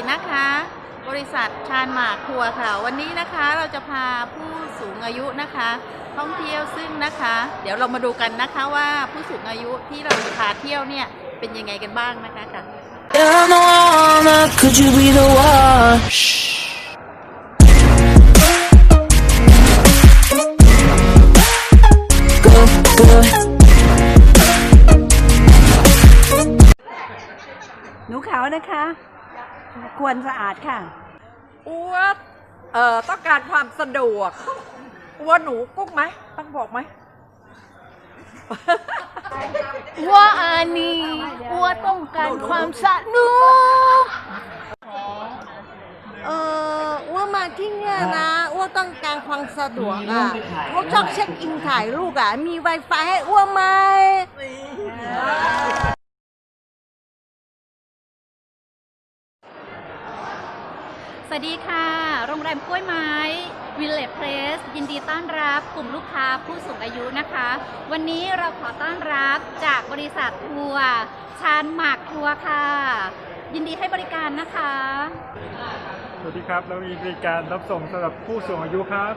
ร์ค่ะ วันนี้นะคะเราจะพาผู้สูงอายุนะคะ ท่องเที่ยวซึ่งนะคะ เดี๋ยวเรามาดูกันนะคะว่าผู้สูงอายุที่เราจะพาเที่ยวเนี่ยเป็นยังไงกันบ้างนะคะค่ะ Yeah, I know I wanna, could you be the one? Shh. Good, good. หนูขาวนะคะ ควรสะอาดค่ะ อ้วเอ่อต้องการความสะดวกอ้วหนูกุ๊กไหมต้องบอกไหมว่าอันนี้ว่าต้องการความสนุกเออว่ามาที่เนี่ยนะอ้วต้องการความสะดวกอะเขาชอบเช็คอินถ่ายรูปอะมี Wi-Fi ให้อ้วไหม วัสดีค่ะ โรงแรมกล้วยไม้วิลเลจเพลสยินดีต้อนรับกลุ่มลูกค้าผู้สูงอายุนะคะ วันนี้เราขอต้อนรับจากบริษัททัวร์ชานหมากทัวร์ค่ะ ยินดีให้บริการนะคะ สวัสดีครับ เรามีบริการรับส่งสำหรับผู้สูงอายุครับ